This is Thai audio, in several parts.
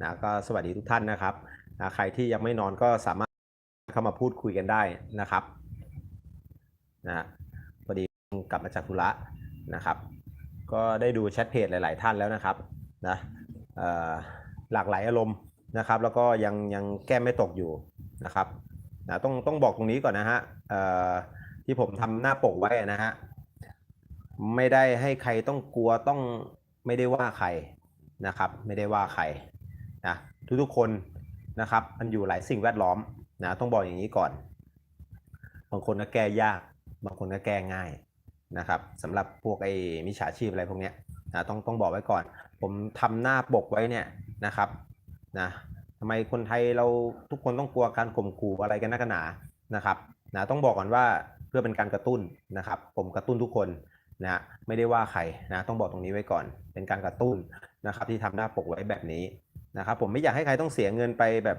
นะก็สวัสดีทุกท่านนะครับนะใครที่ยังไม่นอนก็สามารถเข้ามาพูดคุยกันได้นะครับนะพอดีกลับมาจากธุระนะครับ ก็ได้ดูแชทเพจหลาย ๆ ท่านแล้วนะครับนะหลากหลายอารมณ์นะครับ แล้วก็ยังยังแก้ไม่ตกอยู่นะครับนะต้องต้องบอกตรงนี้ก่อนนะฮะที่ผมทำหน้าปกไว้นะฮะไม่ได้ให้ใครต้องกลัวต้องไม่ได้ว่าใครนะครับ ไม่ได้ว่าใคร ทุกๆคนนะครับ มันอยู่หลายสิ่งแวดล้อมนะต้องบอกอย่างนี้ก่อน บางคนก็แก้ยาก บางคนก็แก้ง่ายนะครับสำหรับพวกไอ้มิจฉาชีพอะไรพวกเนี้ยนะต้องต้องบอกไว้ก่อน ผมทำหน้าปกไว้เนี่ยนะครับนะทำไมคนไทยเราทุกคนต้องกลัวการข่มขู่อะไรกันนักหนานะครับนะต้องบอกก่อนว่าเพื่อเป็นการกระตุ้นนะครับ ผมกระตุ้นทุกคนนะไม่ได้ว่าใครนะต้องบอกตรงนี้ไว้ก่อน เป็นการกระตุ้นนะครับ ที่ทำหน้าปกไว้แบบนี้ นะครับผมไม่อยากให้ใครต้องเสียเงินไปแบบ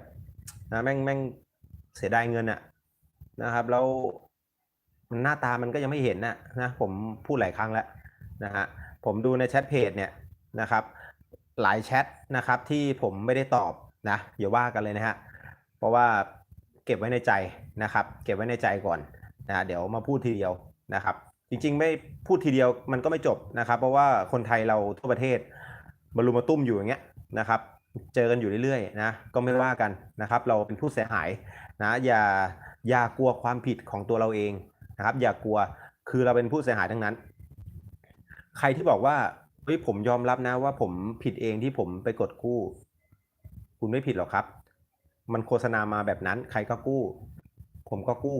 นะแม่งแม่งเสียดายเงินอะนะครับแล้วมันหน้าตามันก็ยังไม่เห็นนะนะผมพูดหลายครั้งแล้วนะฮะผมดูในแชทเพจเนี่ยนะครับ หลายแชทนะครับที่ผมไม่ได้ตอบนะอย่าว่ากันเลยนะฮะเพราะว่าเก็บไว้ในใจนะครับ เก็บไว้ในใจก่อนนะเดี๋ยวมาพูดทีเดียวนะครับ จริงๆไม่พูดทีเดียวมันก็ไม่จบนะครับ เพราะว่าคนไทยเราทั่วประเทศมารุมมาตุ้มอยู่อย่างเงี้ยนะครับ เจอกันอยู่เรื่อยๆนะก็ไม่ว่ากันนะครับ เราเป็นผู้เสียหายนะอย่าอย่ากลัวความผิดของตัวเราเองนะครับ อย่ากลัวคือเราเป็นผู้เสียหายทั้งนั้น ใครที่บอกว่าเฮ้ยผมยอมรับนะว่าผมผิดเองที่ผมไปกดกู้ คุณไม่ผิดหรอกครับ มันโฆษณามาแบบนั้น ใครก็กู้ ผมก็กู้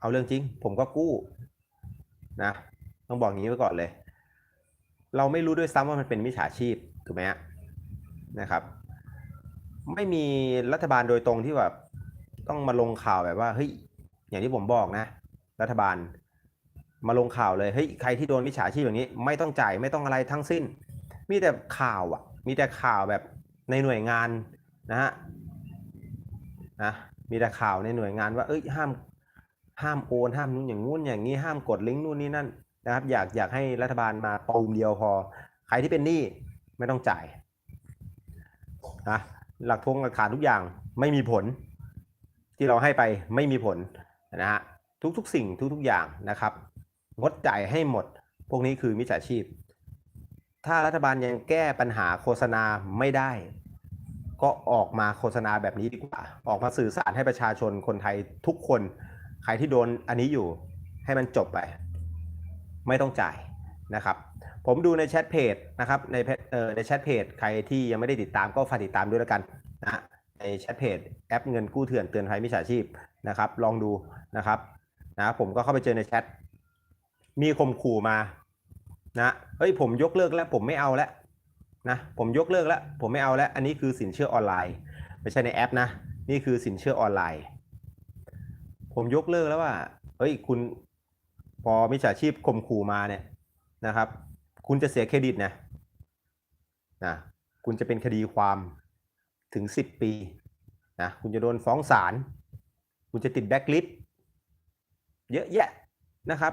เอาเรื่องจริง ผมก็กู้นะต้องบอกงี้ไว้ก่อนเลย เราไม่รู้ด้วยซ้ำว่ามันเป็นมิจฉาชีพถูกไหมฮะ นะครับ ไม่มีรัฐบาลโดยตรงที่แบบต้องมาลงข่าวแบบว่าเฮ้ยอย่างที่ผมบอกนะ รัฐบาลมาลงข่าวเลยเฮ้ยใครที่โดนมิจาชีพอย่างนี้ ไม่ต้องจ่ายไม่ต้องอะไรทั้งสิ้น มีแต่ข่าวอะ มีแต่ข่าวแบบในหน่วยงานนะฮะนะมีแต่ข่าวในหน่วยงานว่าเอ้ยห้ามห้ามโอนห้ามนู้นอย่างงู้นอย่างนี้ห้ามกดลิงก์นู่นนี่นั่นนะครับ อยากอยากให้รัฐบาลมาตูมเดียวพอ ใครที่เป็นหนี้ไม่ต้องจ่าย นะหลักทงหลักฐานทุกอย่างไม่มีผล ที่เราให้ไปไม่มีผลนะฮะทุกๆสิ่งทุกๆอย่างนะครับงดจ่ายให้หมด พวกนี้คือมิจฉาชีพ ถ้ารัฐบาลยังแก้ปัญหาโฆษณาไม่ได้ ก็ออกมาโฆษณาแบบนี้ดีกว่า ออกมาสื่อสารให้ประชาชนคนไทยทุกคน ใครที่โดนอันนี้อยู่ให้มันจบไป ไม่ต้องจ่ายนะครับ ผมดูในแชทเพจนะครับในเพจเอ่อในแชทเพจใครที่ยังไม่ได้ติดตามก็ฝากติดตามด้วยแล้วกันนะในแชทเพจแอปเงินกู้เถื่อนเตือนภัยมิจฉาชีพนะครับ ลองดูนะครับนะผมก็เข้าไปเจอในแชทมีข่มขู่มานะเฮ้ยผมยกเลิกแล้วผมไม่เอาแล้วนะผมยกเลิกแล้วผมไม่เอาแล้ว อันนี้คือสินเชื่อออนไลน์ ไม่ใช่ในแอปนะ นี่คือสินเชื่อออนไลน์ ผมยกเลิกแล้วว่าเฮ้ยคุณพอมิจฉาชีพข่มขู่มาเนี่ยนะครับ คุณจะเสียเครดิตนะนะคุณจะเป็นคดีความถึง 10 ปีนะคุณจะโดนฟ้องศาลคุณจะติดแบ็กลิสต์เยอะแยะนะครับ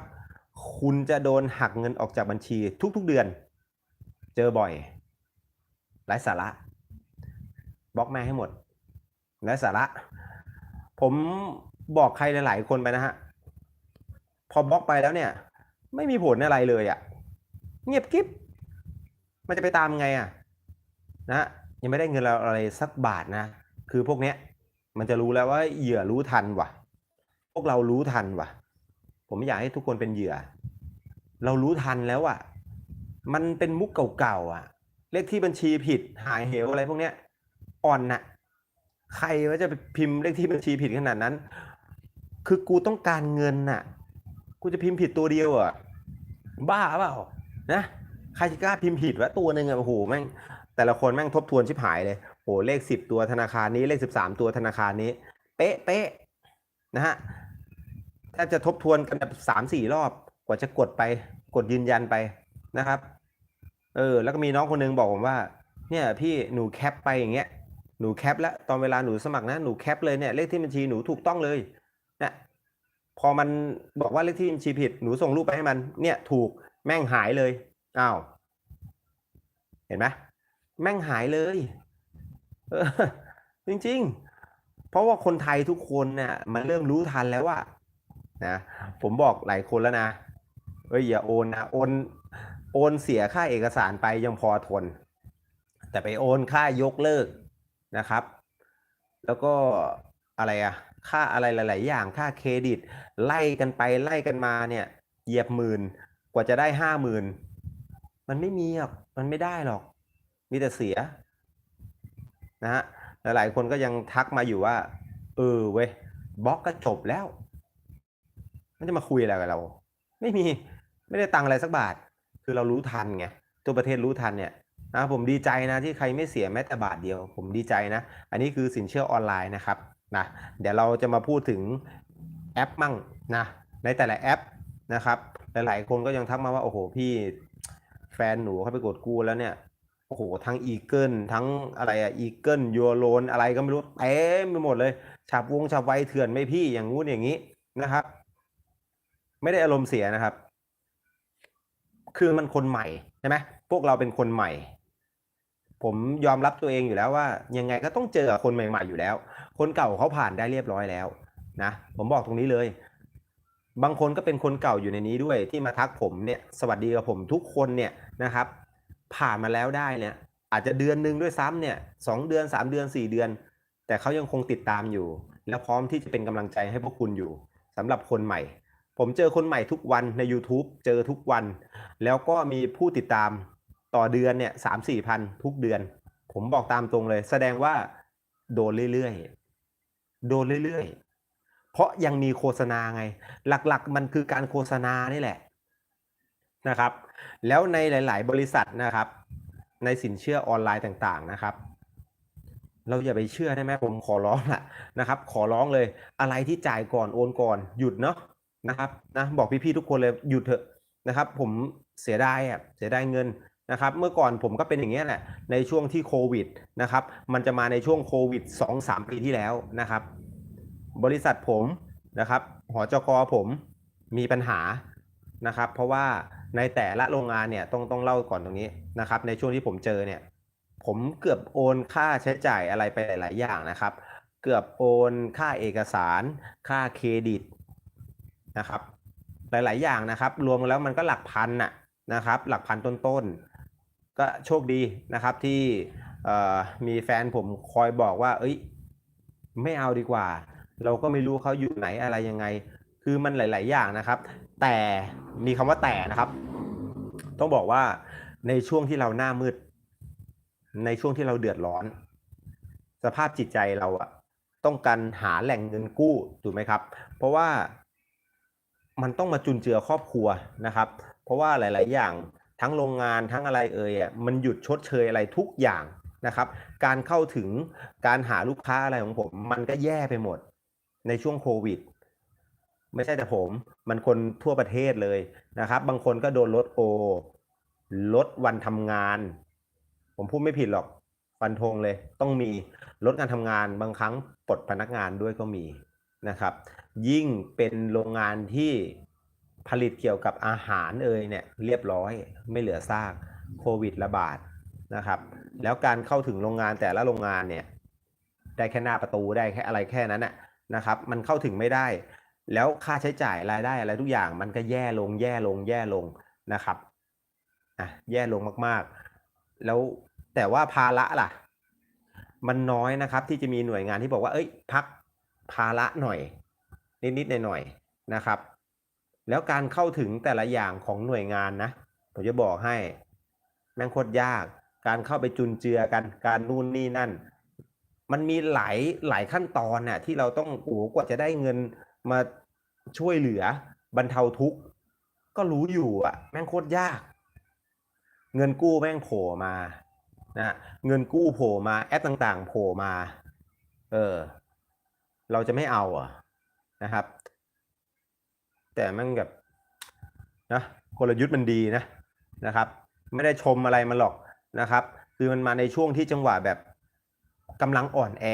คุณจะโดนหักเงินออกจากบัญชีทุกๆเดือน เจอบ่อยไร้สาระบล็อกแม่ให้หมดไร้สาระ ผมบอกใครหลาย ๆ คนไปนะฮะ พอบล็อกไปแล้วเนี่ย ไม่มีผลอะไรเลยอะ่ะ เงียบกิ๊บมันจะไปตามไงอะนะยังไม่ได้เงินเราอะไรสักบาทนะ คือพวกเนี้ย มันจะรู้แล้วว่าเหยื่อรู้ทันว่ะ พวกเรารู้ทันว่ะ ผมไม่อยากให้ทุกคนเป็นเหยื่อ เรารู้ทันแล้วอะ มันเป็นมุกเก่าๆอะ เลขที่บัญชีผิดหายเหวอะไรพวกเนี้ยอ่อนน่ะ ใครว่าจะไปพิมพ์เลขที่บัญชีผิดขนาดนั้น คือกูต้องการเงินน่ะ กูจะพิมพ์ผิดตัวเดียวอะ บ้าเปล่า นะใครจะกล้าพิมพ์ผิดวะตัวหนึ่งอะโอ้โหแม่งแต่ละคนแม่งทบทวนชิบหายเลยโหเลขสิบตัวธนาคารนี้เลขสิบสามตัวธนาคารนี้ เป๊ะเป๊ะนะฮะถ้าจะทบทวนกันแบบสามสี่รอบกว่าจะกดไปกดยืนยันไปนะครับ เออ แล้วก็มีน้องคนนึงบอกผมว่า เนี่ยพี่หนูแคปไปอย่างเงี้ยหนูแคปแล้วตอนเวลาหนูสมัครนะหนูแคปเลยเนี่ยเลขที่บัญชีหนูถูกต้องเลยเนี่ยพอมันบอกว่าเลขที่บัญชีผิดหนูส่งรูปไปให้มันเนี่ยถูก แม่งหายเลยอ้าวเห็นไหมแม่งหายเลยเออจริง ๆ เพราะว่าคนไทยทุกคนเนี่ยมันเริ่มรู้ทันแล้วว่านะผมบอกหลายคนแล้วนะเอ้ยอย่าโอนนะโอนโอนเสียค่าเอกสารไปยังพอทน แต่ไปโอนค่ายกเลิกนะครับ แล้วก็อะไรอะค่าอะไรหลาย ๆ อย่างค่าเครดิต ไล่กันไปไล่กันมาเนี่ยเหยียบหมื่น กว่าจะได้ห้าหมื่นมันไม่มีหรอกมันไม่ได้หรอก มีแต่เสีย นะฮะหลายคนก็ยังทักมาอยู่ว่า เออเว้ยบล็อกก็จบแล้ว มันจะมาคุยอะไรกับเรา ไม่มีไม่ได้ตังอะไรสักบาท คือเรารู้ทันไงตัวประเทศรู้ทันเนี่ยนะผมดีใจนะที่ใครไม่เสียแม้แต่บาทเดียว ผมดีใจนะ อันนี้คือสินเชื่อออนไลน์นะครับนะเดี๋ยวเราจะมาพูดถึงแอปมั่งนะในแต่ละแอปนะครับ หลายๆ คนก็ยังทักมาว่าโอ้โหพี่แฟนหนูเขาไปกดกู้แล้วเนี่ยโอ้โหทั้งอีเกิลทั้งอะไรอะอีเกิลยูโรนอะไรก็ไม่รู้เต็มไปหมดเลยฉาบวงฉาบไวเถื่อนไม่พี่อย่างงู้นอย่างนี้นะครับ ไม่ได้อารมณ์เสียนะครับ คือมันคนใหม่ใช่ไหมพวกเราเป็นคนใหม่ ผมยอมรับตัวเองอยู่แล้วว่า ยังไงก็ต้องเจอคนใหม่ ๆอยู่แล้ว คนเก่าเขาผ่านได้เรียบร้อยแล้วนะผมบอกตรงนี้เลย บางคนก็เป็นคนเก่าอยู่ในนี้ด้วยที่มาทักผมเนี่ยสวัสดีกับผมทุกคนเนี่ยนะครับ ผ่านมาแล้วได้เนี่ยอาจจะเดือนหนึ่งด้วยซ้ำเนี่ยสองเดือนสามเดือนสี่เดือน แต่เขายังคงติดตามอยู่ และพร้อมที่จะเป็นกำลังใจให้พวกคุณอยู่สำหรับคนใหม่ ผมเจอคนใหม่ทุกวันใน YouTube เจอทุกวัน แล้วก็มีผู้ติดตามต่อเดือนเนี่ยสามสี่พันทุกเดือน ผมบอกตามตรงเลย แสดงว่าโดนเรื่อยๆโดนเรื่อยๆ เพราะยังมีโฆษณาไง หลักๆ มันคือการโฆษณานี่แหละนะครับ แล้วในหลาย ๆ บริษัทนะครับ ในสินเชื่อออนไลน์ต่างๆนะครับ เราอย่าไปเชื่อได้ไหมผมขอร้องละนะครับ ขอร้องเลยอะไรที่จ่ายก่อนโอนก่อนหยุดเนาะนะครับนะบอกพี่ๆทุกคนเลยหยุดเถอะนะครับ ผมเสียดายอะเสียดายเงินนะครับเมื่อก่อนผมก็เป็นอย่างเงี้ยแหละในช่วงที่โควิดนะครับมันจะมาในช่วงโควิด 2-3 ปีที่แล้วนะครับ บริษัทผมนะครับหอจกผมมีปัญหานะครับ เพราะว่าในแต่ละโรงงานเนี่ยต้องต้องเล่าก่อนตรงนี้นะครับ ในช่วงที่ผมเจอเนี่ย ผมเกือบโอนค่าใช้จ่ายอะไรไปหลาย ๆ อย่างนะครับ เกือบโอนค่าเอกสาร ค่าเครดิตนะครับ หลาย ๆ อย่างนะครับ รวมแล้วมันก็หลักพันน่ะนะครับ หลักพันต้น ๆ ก็โชคดีนะครับที่มีแฟนผมคอยบอกว่า เอ้ย ไม่เอาดีกว่า เราก็ไม่รู้เขาอยู่ไหนอะไรยังไง คือมันหลาย ๆ อย่างนะครับ แต่มีคำว่าแต่นะครับ ต้องบอกว่าในช่วงที่เราหน้ามืด ในช่วงที่เราเดือดร้อน สภาพจิตใจเราอะต้องการหาแหล่งเงินกู้ถูกไหมครับ เพราะว่ามันต้องมาจุนเจือครอบครัวนะครับ เพราะว่าหลาย ๆ อย่างทั้งโรงงานทั้งอะไรเอ่ยอะมันหยุดชดเชยอะไรทุกอย่างนะครับ การเข้าถึงการหาลูกค้าอะไรของผม มันก็แย่ไปหมด ในช่วงโควิด ไม่ใช่แต่ผม มันคนทั่วประเทศเลยนะครับ บางคนก็โดนลดโอลดวันทำงาน ผมพูดไม่ผิดหรอกฟันธงเลย ต้องมีลดการทำงานบางครั้งปลดพนักงานด้วยก็มีนะครับ ยิ่งเป็นโรงงานที่ผลิตเกี่ยวกับอาหารเอ่ยเนี่ยเรียบร้อยไม่เหลือซากโควิดระบาดนะครับ แล้วการเข้าถึงโรงงานแต่ละโรงงานเนี่ย ได้แค่หน้าประตูได้แค่อะไรแค่นั้นน่ะ นะครับ มันเข้าถึงไม่ได้ แล้วค่าใช้จ่ายรายได้อะไรทุกอย่าง มันก็แย่ลงแย่ลงแย่ลงนะครับอะแย่ลงมากๆ แล้วแต่ว่าภาระล่ะ มันน้อยนะครับ ที่จะมีหน่วยงานที่บอกว่า เอ้ย พักภาระหน่อย นิดๆหน่อยๆนะครับ แล้วการเข้าถึงแต่ละอย่างของหน่วยงานนะผมจะบอกให้แม่งโคตรยาก การเข้าไปจุนเจือกันการนู่นนี่นั่น มันมีหลายหลายขั้นตอนน่ะที่เราต้องโอ้กว่าจะได้เงินมาช่วยเหลือบรรเทาทุกข์ก็รู้อยู่อะ แม่งโคตรยาก เงินกู้แม่งโผล่มานะเงินกู้โผล่มาแอปต่างๆ โผล่มา เออ เราจะไม่เอาอะนะครับ แต่แม่งแบบนะกลยุทธ์มันดีนะนะครับ ไม่ได้ชมอะไรมันหรอกนะครับ คือมันมาในช่วงที่จังหวะแบบ กำลังอ่อนแอ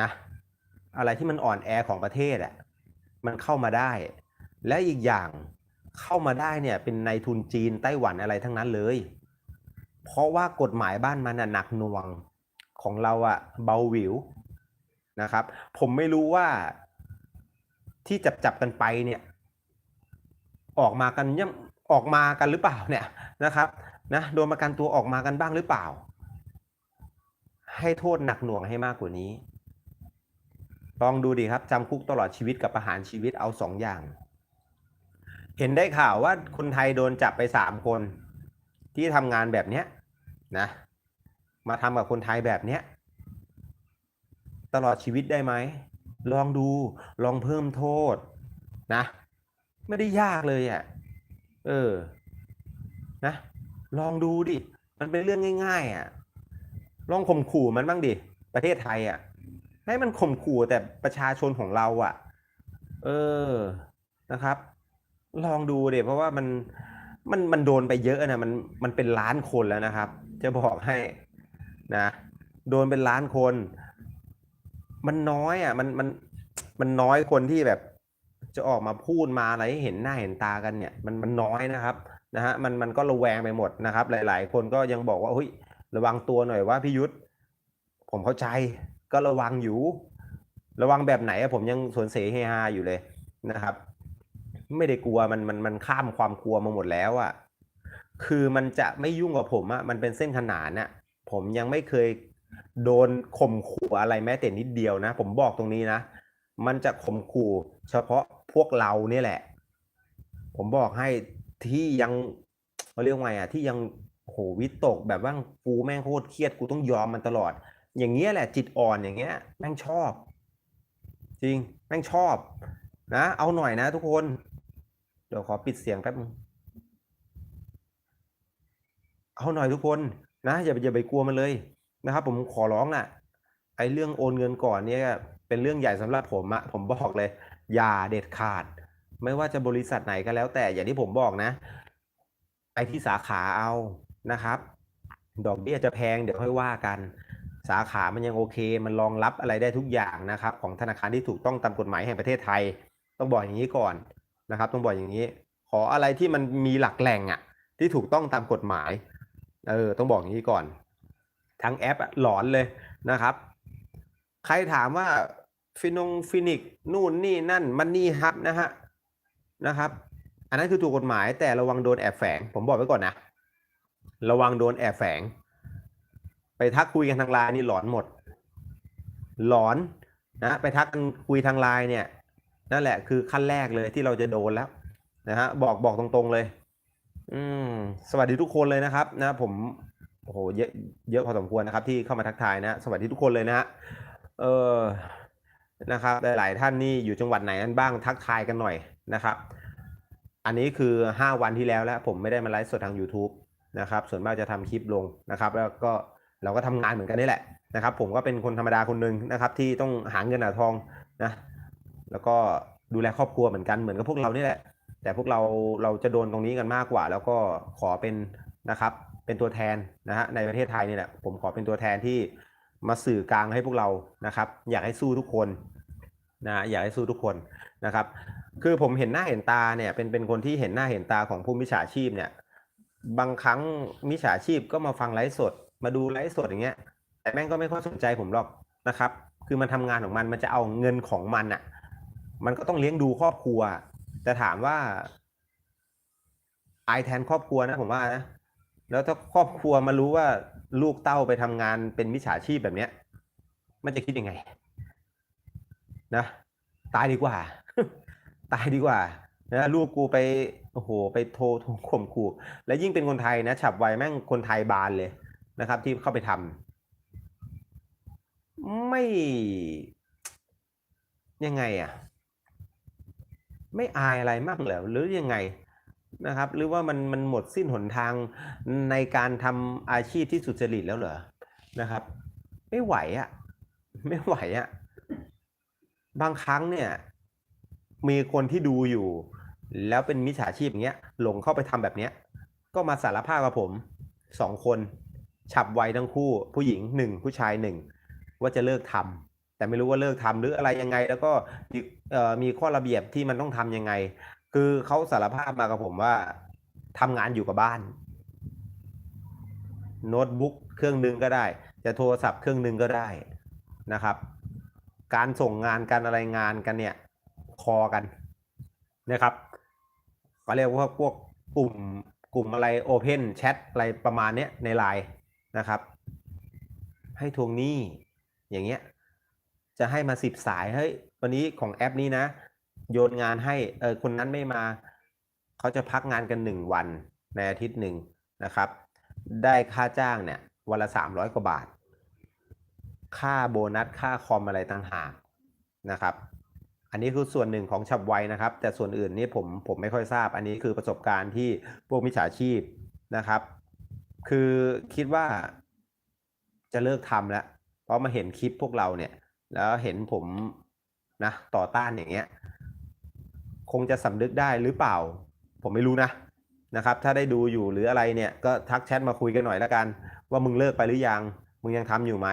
นะอะไรที่มันอ่อนแอของประเทศอะมันเข้ามาได้ และอีกอย่างเข้ามาได้เนี่ยเป็นในทุนจีนไต้หวันอะไรทั้งนั้นเลย เพราะว่ากฎหมายบ้านมันน่ะหนักหน่วงของเราอะเบาหวิวนะครับ ผมไม่รู้ว่าที่จับจับกันไปเนี่ยออกมากันยังออกมากันหรือเปล่าเนี่ยนะครับนะโดนประกันตัวออกมากันบ้างหรือเปล่า ให้โทษหนักหน่วงให้มากกว่านี้ ลองดูดิครับจำคุกตลอดชีวิตกับประหารชีวิตเอาสองอย่าง เห็นได้ข่าวว่าคนไทยโดนจับไปสามคน ที่ทำงานแบบเนี้ยนะ มาทำกับคนไทยแบบเนี้ยตลอดชีวิตได้ไหม ลองดูลองเพิ่มโทษนะ ไม่ได้ยากเลยอะ่ะเออนะ ลองดูดิ มันเป็นเรื่องง่าย ๆอะ่ะ ลองข่มขู่มันบ้างดิ ประเทศไทยอะ่ะ ให้มันข่มขู่แต่ประชาชนของเราอะ่ะ เออนะครับ ลองดูเดี๋ยเพราะว่ามันมันมันโดนไปเยอะนะมันมันเป็นล้านคนแล้วนะครับ จะบอกให้นะ โดนเป็นล้านคน มันน้อยอะ มันมันมันน้อยคนที่แบบจะออกมาพูดมาอะไรให้เห็นหน้าเห็นตากันเนี่ย มันมันน้อยนะครับนะฮะมันมันก็ระแวงไปหมดนะครับ หลาย ๆ คนก็ยังบอกว่าเฮ้ย ระวังตัวหน่อยว่าพี่ยุทธผมเข้าใจก็ระวังอยู่ ระวังแบบไหนผมยังสวนเสเฮฮาอยู่เลยนะครับ ไม่ได้กลัวมันมันมันข้ามความกลัวมาหมดแล้วอะคือมันจะไม่ยุ่งกับผมอะมันเป็นเส้นขนานอะผมยังไม่เคยโดนข่มขู่อะไรแม้แต่นิดเดียวนะ ผมบอกตรงนี้นะ มันจะข่มขู่เฉพาะพวกเราเนี่ยแหละ ผมบอกให้ที่ยังเขาเรียกว่าไงอะที่ยัง โหวิตกแบบว่ากูแม่งโคตรเครียดกูต้องยอมมันตลอด อย่างเงี้ยแหละจิตอ่อนอย่างเงี้ยแม่งชอบ จริงแม่งชอบ นะเอาหน่อยนะทุกคน เดี๋ยวขอปิดเสียงแป๊บนึงเอาหน่อยทุกคนนะอย่าไปอย่าไปกลัวมันเลยนะครับ ผมขอร้องอะไอ้เรื่องโอนเงินก่อนเนี่ยเป็นเรื่องใหญ่สำหรับผมอะผมบอกเลย อย่าเด็ดขาด ไม่ว่าจะบริษัทไหนก็แล้วแต่อย่างที่ผมบอกนะ ไปที่สาขาเอา นะครับ ดอกเบี้ยจะแพงเดี๋ยวค่อยว่ากัน สาขามันยังโอเค มันรองรับอะไรได้ทุกอย่างนะครับ ของธนาคารที่ถูกต้องตามกฎหมายแห่งประเทศไทย ต้องบอกอย่างนี้ก่อนนะครับ ต้องบอกอย่างนี้ ขออะไรที่มันมีหลักแหล่งอะที่ถูกต้องตามกฎหมายเออต้องบอกอย่างนี้ก่อน ทั้งแอปอะหลอนเลยนะครับ ใครถามว่าฟินงฟินิกนู่นนี่นั่นมันนี่ฮับนะฮะนะครับ อันนั้นคือถูกกฎหมายแต่ระวังโดนแอบแฝง ผมบอกไว้ก่อนนะ ระวังโดนแอบแฝง ไปทักคุยกันทางไลน์นี่หลอนหมด หลอนนะไปทักกันคุยทางไลน์เนี่ย นั่นแหละคือขั้นแรกเลยที่เราจะโดนแล้วนะฮะบอกบอกตรงๆเลย อืมสวัสดีทุกคนเลยนะครับ นะ ผมโอ้โหเยอะเยอะพอสมควรนะครับ ที่เข้ามาทักทายนะสวัสดีทุกคนเลยนะฮะเออนะครับหลายๆท่านนี่อยู่จังหวัดไหนกันบ้างทักทายกันหน่อยนะครับ อันนี้คือ 5 วันที่แล้วแล้ว ผมไม่ได้มาไลฟ์สดทาง YouTube นะครับ ส่วนมากจะทำคลิปลงนะครับ แล้วก็เราก็ทำงานเหมือนกันนี่แหละนะครับ ผมก็เป็นคนธรรมดาคนหนึ่งนะครับ ที่ต้องหาเงินหาทองนะแล้วก็ดูแลครอบครัวเหมือนกันเหมือนกับพวกเรานี่แหละ แต่พวกเราเราจะโดนตรงนี้กันมากกว่า แล้วก็ขอเป็นนะครับ เป็นตัวแทนนะฮะในประเทศไทยนี่แหละผมขอเป็นตัวแทนที่มาสื่อกลางให้พวกเรานะครับ อยากให้สู้ทุกคนนะอยากให้สู้ทุกคนนะครับ คือผมเห็นหน้าเห็นตาเนี่ยเป็นเป็นคนที่เห็นหน้าเห็นตาของผู้มิจฉาชีพเนี่ย บางครั้งมิจฉาชีพก็มาฟังไลฟ์สด มาดูไลฟ์สดอย่างเงี้ย แต่แม่งก็ไม่ค่อยสนใจผมหรอกนะครับ คือมันทำงานของมันมันจะเอาเงินของมันอะ มันก็ต้องเลี้ยงดูครอบครัว แต่ถามว่าอายแทนครอบครัวนะผมว่านะแล้วถ้าครอบครัวมารู้ว่าลูกเต้าไปทำงานเป็นมิจฉาชีพแบบเนี้ย มันจะคิดยังไง นะ ตายดีกว่า ตายดีกว่า นะลูกกูไปโอ้โหไปโทรโทรข่มขู่ และยิ่งเป็นคนไทยนะฉับไวแม่งคนไทยบานเลยนะครับ ที่เข้าไปทำไม่ยังไงอะ ไม่อายอะไรมากเหรอหรือยังไงนะครับ หรือว่ามันมันหมดสิ้นหนทางในการทำอาชีพที่สุจริตแล้วเหรอนะครับ ไม่ไหวอะ ไม่ไหวอะ บางครั้งเนี่ยมีคนที่ดูอยู่ แล้วเป็นมิจฉาชีพอย่างเงี้ยหลงเข้าไปทำแบบเนี้ย ก็มาสารภาพกับผมสองคนฉับไวทั้งคู่ผู้หญิงหนึ่งผู้ชายหนึ่งว่าจะเลิกทำแต่ไม่รู้ว่าเลิกทำหรืออะไรยังไง แล้วก็มีข้อระเบียบที่มันต้องทำยังไง คือเขาสารภาพมากับผมว่าทำงานอยู่กับบ้าน โน้ตบุ๊กเครื่องนึงก็ได้ จะโทรศัพท์เครื่องหนึ่งก็ได้นะครับ การส่งงานการอะไรงานกันเนี่ย คอกันนะครับ เขาเรียกว่าพวกกลุ่มกลุ่มอะไร Open Chat อะไรประมาณเนี้ยในไลน์นะครับ ให้ทวงหนี้อย่างเงี้ยจะให้มาสิบสายเฮ้ยวันนี้ของแอปนี้นะ โยนงานให้เออคนนั้นไม่มา เขาจะพักงานกันหนึ่งวันในอาทิตย์หนึ่งนะครับ ได้ค่าจ้างเนี่ยวันละสามร้อยกว่าบาท ค่าโบนัสค่าคอมอะไรต่างหากนะครับ อันนี้คือส่วนหนึ่งของฉับไวนะครับ แต่ส่วนอื่นนี่ผมผมไม่ค่อยทราบ อันนี้คือประสบการณ์ที่พวกมิจฉาชีพนะครับ คือคิดว่าจะเลิกทำแล้วเพราะมาเห็นคลิปพวกเราเนี่ย แล้วเห็นผมนะต่อต้านอย่างเงี้ย คงจะสำนึกได้หรือเปล่า ผมไม่รู้นะนะครับ ถ้าได้ดูอยู่หรืออะไรเนี่ยก็ทักแชทมาคุยกันหน่อยแล้วกัน ว่ามึงเลิกไปหรือยัง มึงยังทำอยู่ไหม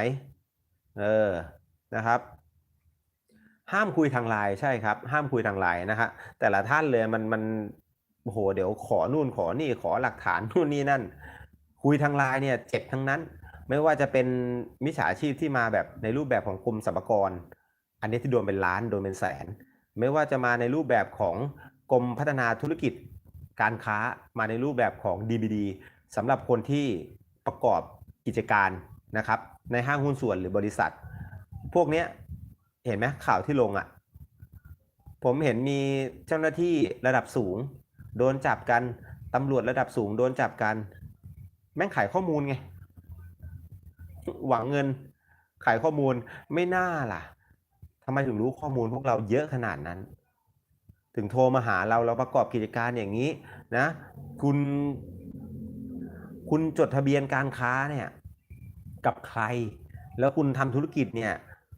เออนะครับ ห้ามคุยทางไลน์ใช่ครับ ห้ามคุยทางไลน์นะฮะแต่ละท่านเลยมันมันโหเดี๋ยวขอนู่นขอนี่ขอหลักฐานนู่นนี่นั่น คุยทางไลน์เนี่ยเจ็บทั้งนั้น ไม่ว่าจะเป็นมิจฉาชีพที่มาแบบในรูปแบบของกรมสรรพากร อันนี้ที่โดนเป็นล้านโดนเป็นแสน ไม่ว่าจะมาในรูปแบบของกรมพัฒนาธุรกิจการค้ามาในรูปแบบของ DBD สำหรับคนที่ประกอบกิจการนะครับในห้างหุ้นส่วนหรือบริษัท พวกเนี้ย เห็นไหมข่าวที่ลงอะ่ะ ผมเห็นมีเจ้าหน้าที่ระดับสูง โดนจับกันตำรวจระดับสูง โดนจับกัน แม่งขายข้อมูลไง หวังเงิน ขายข้อมูลไม่น่าล่ะทำไมถึงรู้ข้อมูลพวกเราเยอะขนาดนั้น ถึงโทรมาหาเราเราประกอบกิจการอย่างนี้นะ คุณ คุณจดทะเบียนการค้าเนี่ย กับใคร แล้วคุณทำธุรกิจเนี่ย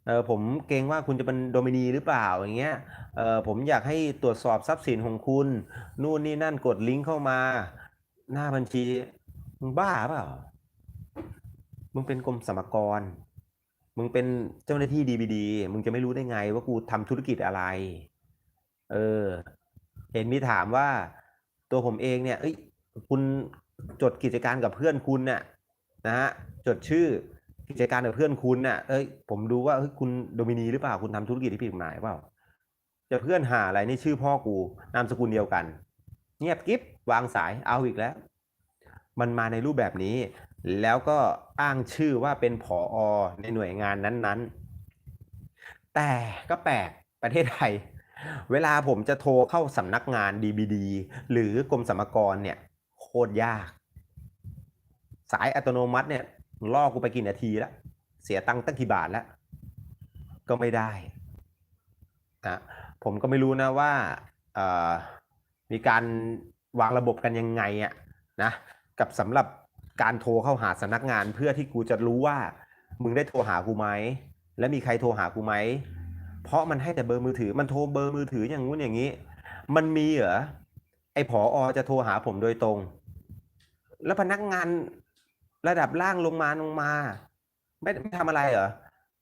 เออผมเกรงว่าคุณจะเป็นโดมินีหรือเปล่าอย่างเงี้ยเออผมอยากให้ตรวจสอบทรัพย์สินของคุณ นู่นนี่นั่นกดลิงก์เข้ามา หน้าบัญชีมึงบ้าเปล่า มึงเป็นกรมสรรพากร มึงเป็นเจ้าหน้าที่ดีบีดีมึงจะไม่รู้ได้ไงว่ากูทำธุรกิจอะไร เออ เห็นมีถามว่า ตัวผมเองเนี่ย เอ้ย คุณจดกิจการกับเพื่อนคุณเนี่ยนะฮะ จดชื่อ กิจการกับเพื่อนคุณน่ะเอ้ยผมดูว่าเฮ้ยคุณโดมินีหรือเปล่าคุณทำธุรกิจที่ผิดกฎหมายเปล่าจะเพื่อนหาอะไรนี่ชื่อพ่อกูนามสกุลเดียวกัน เงียบกิ๊บวางสายเอาอีกแล้ว มันมาในรูปแบบนี้ แล้วก็อ้างชื่อว่าเป็นผออในหน่วยงานนั้นๆ แต่ก็แปลกประเทศไทย เวลาผมจะโทรเข้าสำนักงาน DBD หรือกรมสรรพากรเนี่ยโคตรยาก สายอัตโนมัติเนี่ย ล่อกูไปกี่นาทีแล้วเสียตังค์ตั้งกี่บาทแล้วก็ไม่ได้นะผมก็ไม่รู้นะว่าเอมีการวางระบบกันยังไงอะนะกับสำหรับการโทรเข้าหาสำนักงานเพื่อที่กูจะรู้ว่า มึงได้โทรหากูไหมและมีใครโทรหากูไหมเพราะมันให้แต่เบอร์มือถือ มันโทรเบอร์มือถืออย่างงู้นอย่างนี้ มันมีเหรอไอ้ผออจะโทรหาผมโดยตรง แล้วพนักงาน ระดับล่างลงมาลงมา ไม่ไม่ทำอะไรเหรอ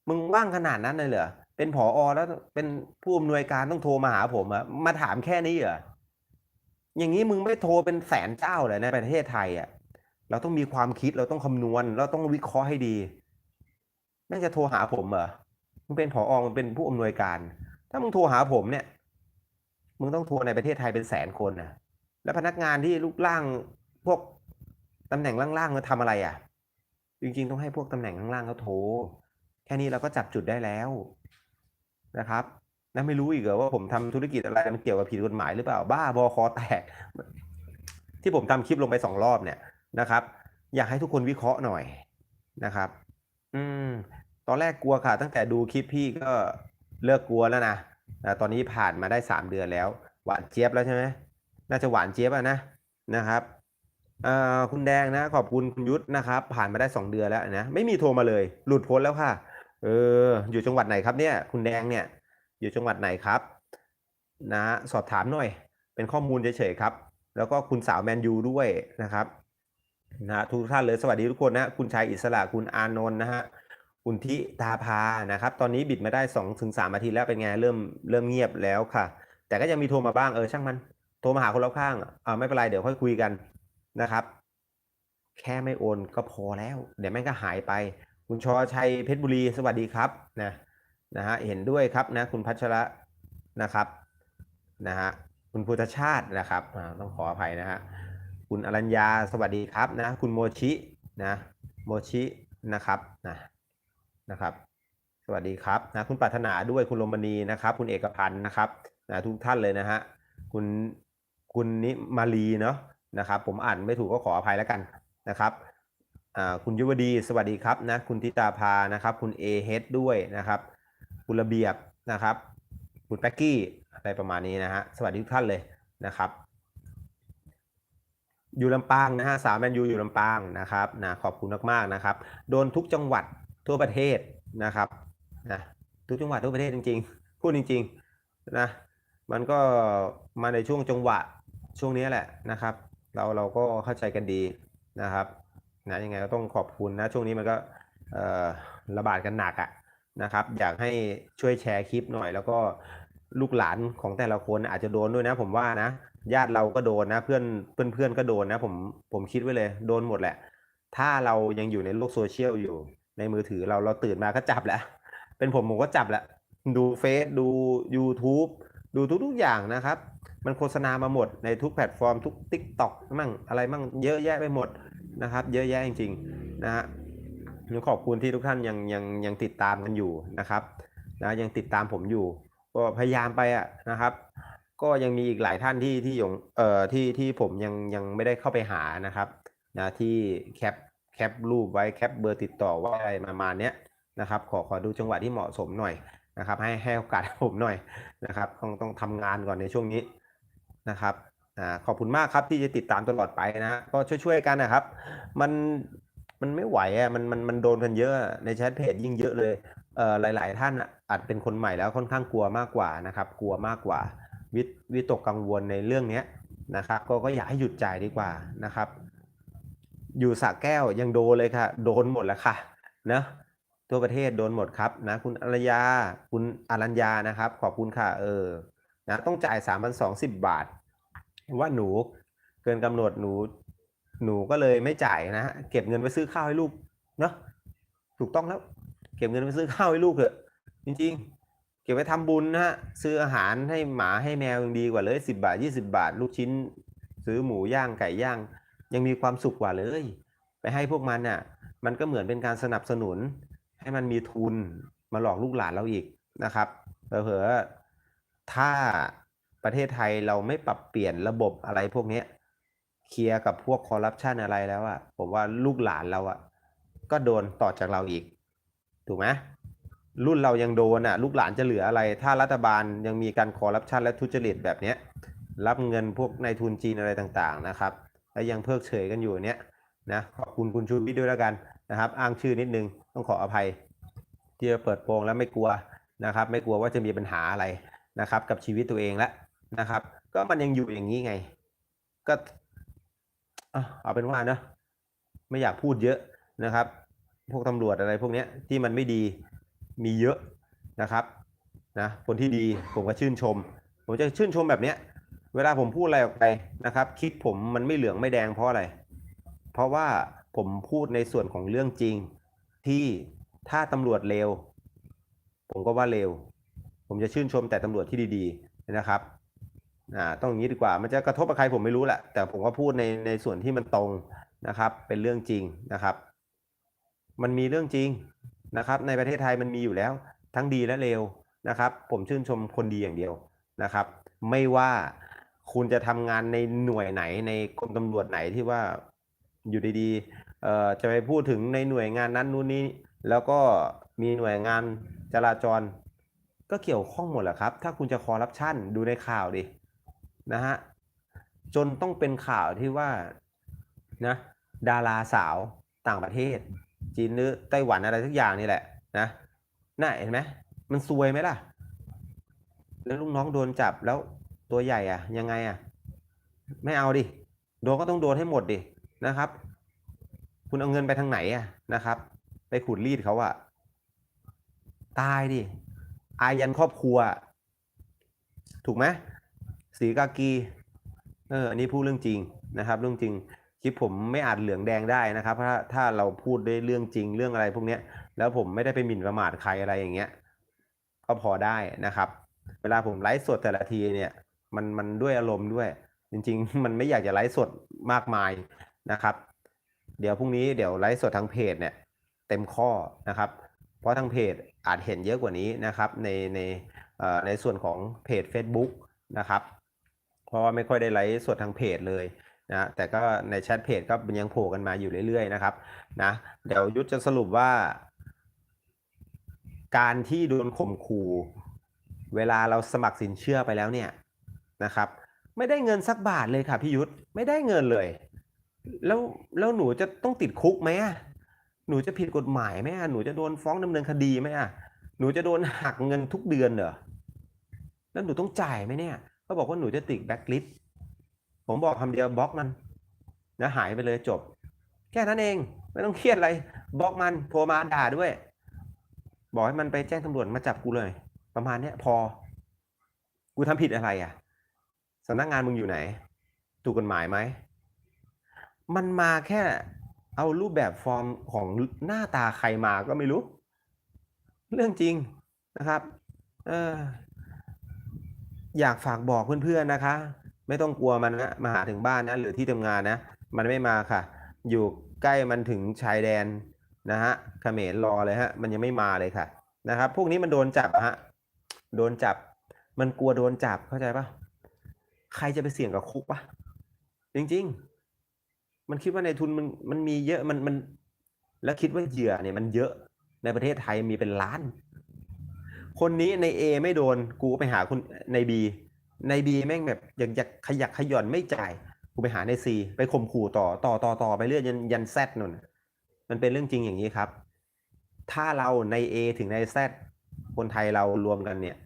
มึงว่างขนาดนั้นเลยเหรอเป็นผออแล้วเป็นผู้อำนวยการต้องโทรมาหาผมอะมาถามแค่นี้เหรออย่างนี้มึงไม่โทรเป็นแสนเจ้าเลยในประเทศไทยอะเราต้องมีความคิดเราต้องคำนวณ เราต้องวิเคราะห์ให้ดีแม่งจะโทรหาผมเหรอมึงเป็นผออมึงเป็นผู้อำนวยการ ถ้ามึงโทรหาผมเนี่ย มึงต้องโทรในประเทศไทยเป็นแสนคนนะแล้วพนักงานที่ลูกล่างพวก ตำแหน่งล่างๆเขาทำอะไรอะ จริงๆ ต้องให้พวกตำแหน่งล่างๆเขาโทรแค่นี้เราก็จับจุดได้แล้วนะครับแล้วไม่รู้อีกเหรอว่าผมทำธุรกิจอะไรมันเกี่ยวกับผิดกฎหมายหรือเปล่าบ้าบอคอแตก ที่ผมทำคลิปลงไปสองรอบเนี่ยนะครับ อยากให้ทุกคนวิเคราะห์หน่อยนะครับ อืม ตอนแรกกลัวค่ะ ตั้งแต่ดูคลิปพี่ก็เลิกกลัวแล้วนะนะตอนนี้ผ่านมาได้สามเดือนแล้ว หวานเจี๊ยบแล้วใช่ไหมน่าจะหวานเจี๊ยบอะนะนะครับ เอ่อคุณแดงนะ ขอบคุณคุณยุทธนะครับ ผ่านมาได้สองเดือนแล้วนะ ไม่มีโทรมาเลย หลุดพ้นแล้วค่ะ เออ อยู่จังหวัดไหนครับเนี่ย คุณแดงเนี่ย อยู่จังหวัดไหนครับ นะ สอบถามหน่อย เป็นข้อมูลเฉยๆครับ แล้วก็คุณสาวแมนยูด้วยนะครับนะทุกท่านเลยสวัสดีทุกคนนะคุณชัยอิสระคุณอานนท์นะฮะคุณทิตาภานะครับ ตอนนี้บิดมาได้2อถึงสอาทิตย์แล้วเป็นไงเริ่มเริ่มเงียบแล้วค่ะ แต่ก็ยังมีโทรมาบ้างเออช่างมัน โทรมาหาคนรอบข้างอ่าไม่เป็นไรเดี๋ยวค่อยคุยกัน นะครับ แค่ไม่โอนก็พอแล้ว เดี๋ยวแม่งก็หายไป คุณชอชัยเพชรบุรีสวัสดีครับนะนะฮะเห็นด้วยครับนะคุณพัชระนะครับนะฮะคุณพุทธชาตินะครับอ่าต้องขออภัยนะฮะคุณอรัญญาสวัสดีครับนะคุณโมชินะโมชินะครับนะนะครับ สวัสดีครับนะคุณปรารถนาด้วยคุณลมณีนะครับ คุณเอกพันธ์นะครับนะทุกท่านเลยนะฮะคุณคุณนิมาลีเนาะ นะครับ ผมอ่านไม่ถูกก็ขออภัยแล้วกันนะครับคุณยุวดีสวัสดีครับนะคุณทิตาภานะครับ คุณเอเฮดด้วยนะครับ คุณระเบียบนะครับ คุณแป๊กกี้อะไรประมาณนี้นะฮะสวัสดีทุกท่านเลยนะครับ อยู่ลำปางนะฮะสาวแมนยูอยู่ลำปางนะครับนะขอบคุณมากๆนะครับ โดนทุกจังหวัดทั่วประเทศนะครับนะทุกจังหวัดทั่วประเทศจริง ๆ พูดจริงๆนะมันก็มาในช่วงจังหวะช่วงนี้แหละนะครับ เราเราก็เข้าใจกันดีนะครับนะยังไงก็ต้องขอบคุณนะช่วงนี้มันก็ระบาดกันหนักอะนะครับ อยากให้ช่วยแชร์คลิปหน่อย แล้วก็ลูกหลานของแต่ละคนอาจจะโดนด้วยนะ ผมว่านะ ญาติเราก็โดนนะเพื่อนเพื่อนเพื่อนก็โดนนะ ผมผมคิดไว้เลยโดนหมดแหละ ถ้าเรายังอยู่ในโลกโซเชียลอยู่ในมือถือเราเราตื่นมาก็จับแหละเป็นผมผมก็จับแหละดูเฟซดู YouTube ดูทุกๆอย่างนะครับ มันโฆษณามาหมดในทุกแพลตฟอร์มทุก t ิ k t o k มั่งอะไรมั่งเยอะแยะไปหมดนะครับ เยอะแยะจริงๆนะฮะขอบคุณที่ทุกท่านยังยังยังติดตามกันอยู่นะครับนะยังติดตามผมอยู่ ก็พยายามไปอะนะครับ ก็ยังมีอีกหลายท่านที่ที่ยงเอ่อที่ที่ผมยังยังไม่ได้เข้าไปหานะครับนะที่แคปแคปรูปไว้แคปเบอร์ติดต่อไว้อะไรประมาณเนี้ยนะครับ ขอขอดูจังหวะที่เหมาะสมหน่อยนะครับ ให้ให้โอกาสผมหน่อยนะครับต้องต้องทำงานก่อนในช่วงนี้ นะครับอ่าขอบคุณมากครับที่จะติดตามตลอดไปนะก็ช่วยๆกันนะครับ มันมันไม่ไหวอะมันมันมันโดนกันเยอะในแชทเพจยิ่งเยอะเลยเอ่อหลาย ๆ ท่านอาจเป็นคนใหม่แล้วค่อนข้างกลัวมากกว่านะครับ กลัวมากกว่า วิตวิตกกังวลในเรื่องเนี้ยนะครับ ก็ก็อยากให้หยุดจ่ายดีกว่านะครับ อยู่สระแก้วยังโดนเลยค่ะ โดนหมดแล้วค่ะนะทั่วประเทศโดนหมดครับนะคุณอรยาคุณอรัญญานะครับ ขอบคุณค่ะ เออ นะต้องจ่ายสามพันสองสิบบาท ว่าหนูเกินกำหนดหนู หนูก็เลยไม่จ่ายนะฮะเก็บเงินไปซื้อข้าวให้ลูกเนาะถูกต้องแล้ว เก็บเงินไปซื้อข้าวให้ลูกเถอะ จริง ๆ เก็บไว้ทำบุญนะฮะซื้ออาหารให้หมาให้แมวยังดีกว่าเลยสิบบาทยี่สิบาท ลูกชิ้น ซื้อหมูย่างไก่ย่าง ยังมีความสุขกว่าเลย ไปให้พวกมันน่ะ มันก็เหมือนเป็นการสนับสนุน ให้มันมีทุนมาหลอกลูกหลานเราอีกนะครับเผลอ ถ้าประเทศไทยเราไม่ปรับเปลี่ยนระบบอะไรพวกเนี้ยเคลียร์กับพวกคอร์รัปชันอะไรแล้วอะผมว่าลูกหลานเราอะก็โดนต่อจากเราอีก ถูกไหมรุ่นเรายังโดนอะลูกหลานจะเหลืออะไร ถ้ารัฐบาลยังมีการคอร์รัปชันและทุจริตแบบเนี้ย รับเงินพวกนายทุนจีนอะไรต่างๆนะครับ แล้วยังเพิกเฉยกันอยู่เนี้ยนะขอบคุณคุณชูวิทย์ด้วยแล้วกันนะครับ อ้างชื่อนิดนึงต้องขออภัยที่จะเปิดโปงแล้วไม่กลัวนะครับ ไม่กลัวว่าจะมีปัญหาอะไร นะครับ กับชีวิตตัวเองแล้วนะครับ ก็มันยังอยู่อย่างนี้ไง ก็เอาเป็นว่านะไม่อยากพูดเยอะนะครับ พวกตำรวจอะไรพวกนี้ที่มันไม่ดีมีเยอะนะครับนะคนที่ดีผมก็ชื่นชม ผมจะชื่นชมแบบเนี้ย เวลาผมพูดอะไรออกไปนะครับคลิปผมมันไม่เหลืองไม่แดงเพราะอะไร เพราะว่าผมพูดในส่วนของเรื่องจริงที่ถ้าตำรวจเลวผมก็ว่าเลว ผมจะชื่นชมแต่ตำรวจที่ดีๆนะครับอ่าต้องอย่างนี้ดีกว่ามันจะกระทบกับใครผมไม่รู้แหละแต่ผมก็พูดในในส่วนที่มันตรงนะครับ เป็นเรื่องจริงนะครับ มันมีเรื่องจริงนะครับ ในประเทศไทยมันมีอยู่แล้ว ทั้งดีและเลวนะครับ ผมชื่นชมคนดีอย่างเดียวนะครับ ไม่ว่าคุณจะทำงานในหน่วยไหนในกรมตำรวจไหนที่ว่าอยู่ดีๆเอ่อจะไปพูดถึงในหน่วยงานนั้นนู่นนี้แล้วก็มีหน่วยงานจราจร ก็เกี่ยวข้องหมดแหละครับ ถ้าคุณจะคอร์รัปชันดูในข่าวดินะฮะจนต้องเป็นข่าวที่ว่านะดาราสาวต่างประเทศ จีนหรือไต้หวันอะไรทุกอย่างนี่แหละนะน่าเห็นไหมมันซวยไหมล่ะ แล้วลูกน้องโดนจับแล้วตัวใหญ่อะยังไงอะไม่เอาดิโดนก็ต้องโดนให้หมดดินะครับ คุณเอาเงินไปทางไหนอะนะครับ ไปขูดรีดเขาอะตายดิ อายันครอบครัว ถูกไหมสีกากี เออ อันนี้พูดเรื่องจริงนะครับ เรื่องจริง คลิปผมไม่อาจเหลืองแดงได้นะครับ ถ้าถ้าเราพูดด้วยเรื่องจริงเรื่องอะไรพวกเนี้ย แล้วผมไม่ได้ไปหมิ่นประมาทใครอะไรอย่างเงี้ย ก็พอได้นะครับ เวลาผมไลฟ์สดแต่ละทีเนี่ย มันมันด้วยอารมณ์ด้วย จริง ๆ มันไม่อยากจะไลฟ์สดมากมายนะครับ เดี๋ยวพรุ่งนี้เดี๋ยวไลฟ์สดทางเพจเนี่ย เต็มข้อนะครับ ราะทางเพจอาจเห็นเยอะกว่านี้นะครับในในในส่วนของเพจ Facebook นะครับ เพราะว่าไม่ค่อยได้ไลฟ์สดทางเพจเลยนะแต่ก็ในแชทเพจก็ยังโผล่กันมาอยู่เรื่อยๆนะครับนะเดี๋ยวยุทธจะสรุปว่า การที่โดนข่มขู่เวลาเราสมัครสินเชื่อไปแล้วเนี่ยนะครับ ไม่ได้เงินสักบาทเลยค่ะพี่ยุทธไม่ได้เงินเลย แล้วแล้วหนูจะต้องติดคุกไหมอะ หนูจะผิดกฎหมายไหมอะหนูจะโดนฟ้องดำเนินคดีไหมอะหนูจะโดนหักเงินทุกเดือนเหรอแล้วหนูต้องจ่ายไหมเนี่ยเขาบอกว่าหนูจะติดแบ็คลิสต์ผมบอกคำเดียวบล็อกมันนะหายไปเลยจบ แค่นั้นเองไม่ต้องเครียดอะไรบล็อกมันโทรมาด่าด้วย บอกให้มันไปแจ้งตำรวจมาจับกูเลย ประมาณเนี้ยพอ กูทำผิดอะไรอะสำนักงานมึงอยู่ไหน ถูกกฎหมายไหม มันมาแค่ เอารูปแบบฟอร์มของหน้าตาใครมาก็ไม่รู้ เรื่องจริงนะครับเอออยากฝากบอกเพื่อนๆนะคะ ไม่ต้องกลัวมันนะมาหาถึงบ้านนะหรือที่ทำงานนะ มันไม่มาค่ะ อยู่ใกล้มันถึงชายแดนนะฮะเขมรรอเลยฮะ มันยังไม่มาเลยค่ะนะครับ พวกนี้มันโดนจับฮะโดนจับ มันกลัวโดนจับเข้าใจปะใครจะไปเสี่ยงกับคุกปะจริง ๆ มันคิดว่าในทุนมันมันมีเยอะมันมัน แล้วคิดว่าเหยื่อเนี่ยมันเยอะในประเทศไทยมีเป็นล้าน คนนี้ใน A ไม่โดน กูก็ไปหาคนใน B ใน B แม่งแบบอยากอยากขยักขย่อนไม่จ่าย กูไปหาใน C ไปข่มขู่ต่อต่อต่อต่อไปเรื่อยยันยัน Z นู่นมันเป็นเรื่องจริงอย่างนี้ครับ ถ้าเราใน A ถึงใน Z คนไทยเรารวมกันเนี่ย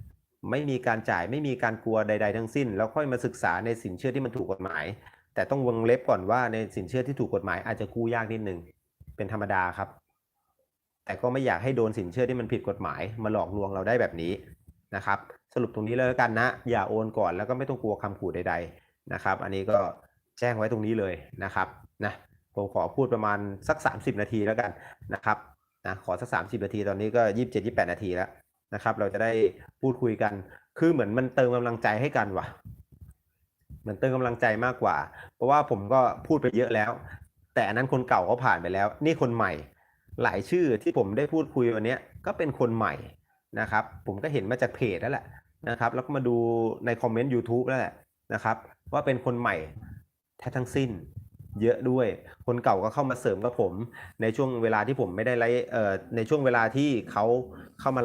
ไม่มีการจ่ายไม่มีการกลัวใด ๆ ทั้งสิ้น แล้วค่อยมาศึกษาในสินเชื่อที่มันถูกกฎหมาย แต่ต้องวงเล็บก่อนว่าในสินเชื่อที่ถูกกฎหมายอาจจะกู้ยากนิดนึงเป็นธรรมดาครับ แต่ก็ไม่อยากให้โดนสินเชื่อที่มันผิดกฎหมาย มาหลอกลวงเราได้แบบนี้นะครับ สรุปตรงนี้เลยกันนะ อย่าโอนก่อนแล้วก็ไม่ต้องกลัวคำขู่ใด ๆนะครับ อันนี้ก็แจ้งไว้ตรงนี้เลยนะครับนะผมขอพูดประมาณสัก 30 นาทีแล้วกันนะครับนะขอสัก 30 นาทีตอนนี้ก็ 27 28 นาทีแล้วนะครับ เราจะได้พูดคุยกัน คือเหมือนมันเติมกำลังใจให้กันว่ะ เหมือนเติมกำลังใจมากกว่า เพราะว่าผมก็พูดไปเยอะแล้ว แต่อันนั้นคนเก่าเขาผ่านไปแล้ว นี่คนใหม่ หลายชื่อที่ผมได้พูดคุยวันนี้ก็เป็นคนใหม่นะครับ ผมก็เห็นมาจากเพจแล้วแหละนะครับ แล้วก็มาดูในคอมเมนต์ YouTube แล้วแหละนะครับ ว่าเป็นคนใหม่แท้ทั้งสิ้นเยอะด้วย คนเก่าก็เข้ามาเสริมกับผม ในช่วงเวลาที่ผมไม่ได้ไลฟ์ในช่วงเวลาที่เขาเข้ามา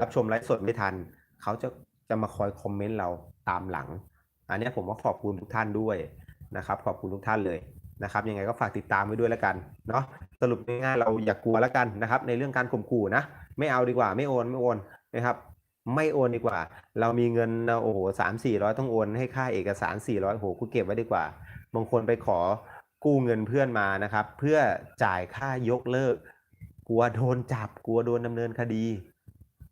รับชมไลฟ์สดไม่ทัน เขาจะจะมาคอยคอมเมนต์เราตามหลัง อันนี้ผมก็ขอบคุณทุกท่านด้วยนะครับ ขอบคุณทุกท่านเลยนะครับยังไงก็ฝากติดตามไว้ด้วยแล้วกันเนาะสรุปง่ายๆเราอย่ากกลัวแล้วกันนะครับ ในเรื่องการข่มขู่นะไม่เอาดีกว่าไม่โอนไม่โอนนะครับ ไม่โอนดีกว่า เรามีเงินโอ้โหสามสี่ร้อยต้องโอนให้ค่าเอกสารสี่ร้อยโอ้โหกูเก็บไว้ดีกว่า บางคนไปขอกู้เงินเพื่อนมานะครับ เพื่อจ่ายค่ายกเลิก กลัวโดนจับกลัวโดนดำเนินคดี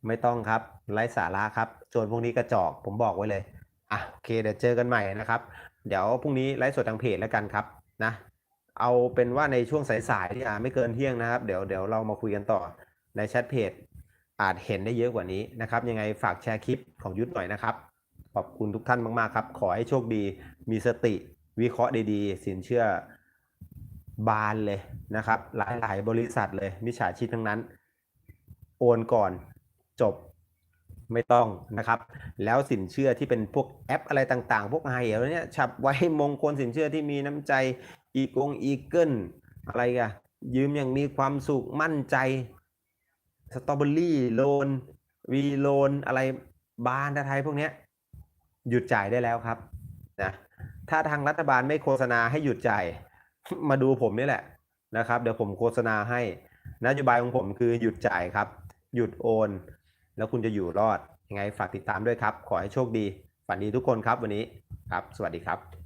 ไม่ต้องครับไร้สาระครับโจรพวกนี้กระจอกผมบอกไว้เลย อะโอเคเดี๋ยวเจอกันใหม่นะครับ เดี๋ยวพรุ่งนี้ไลฟ์สดทางเพจแล้วกันครับนะเอาเป็นว่าในช่วงสายๆที่อ่าไม่เกินเที่ยงนะครับ เดี๋ยวเดี๋ยวเรามาคุยกันต่อในแชทเพจอาจเห็นได้เยอะกว่านี้นะครับ ยังไงฝากแชร์คลิปของยุทธหน่อยนะครับ ขอบคุณทุกท่านมากๆครับ ขอให้โชคดีมีสติวิเคราะห์ดีๆ สินเชื่อบานเลยนะครับ หลายๆบริษัทเลยมิจฉาชีพทั้งนั้น โอนก่อนจบ ไม่ต้องนะครับ แล้วสินเชื่อที่เป็นพวกแอปอะไรต่างๆ พวกไฮเอลเนี่ยฉับไว้มงคลสินเชื่อที่มีน้ำใจอีกงอีเกิลอะไรกันยืมอย่างมีความสุขมั่นใจสตรอเบอรี่โลนวีโลนอะไรบานไทยพวกเนี้ยหยุดจ่ายได้แล้วครับนะถ้าทางรัฐบาลไม่โฆษณาให้หยุดจ่ายมาดูผมนี่แหละนะครับ เดี๋ยวผมโฆษณาให้นโยบายของผมคือหยุดจ่ายครับ หยุดโอน แล้วคุณจะอยู่รอดยังไงฝากติดตามด้วยครับ ขอให้โชคดี ฝันดีทุกคนครับวันนี้ครับ สวัสดีครับ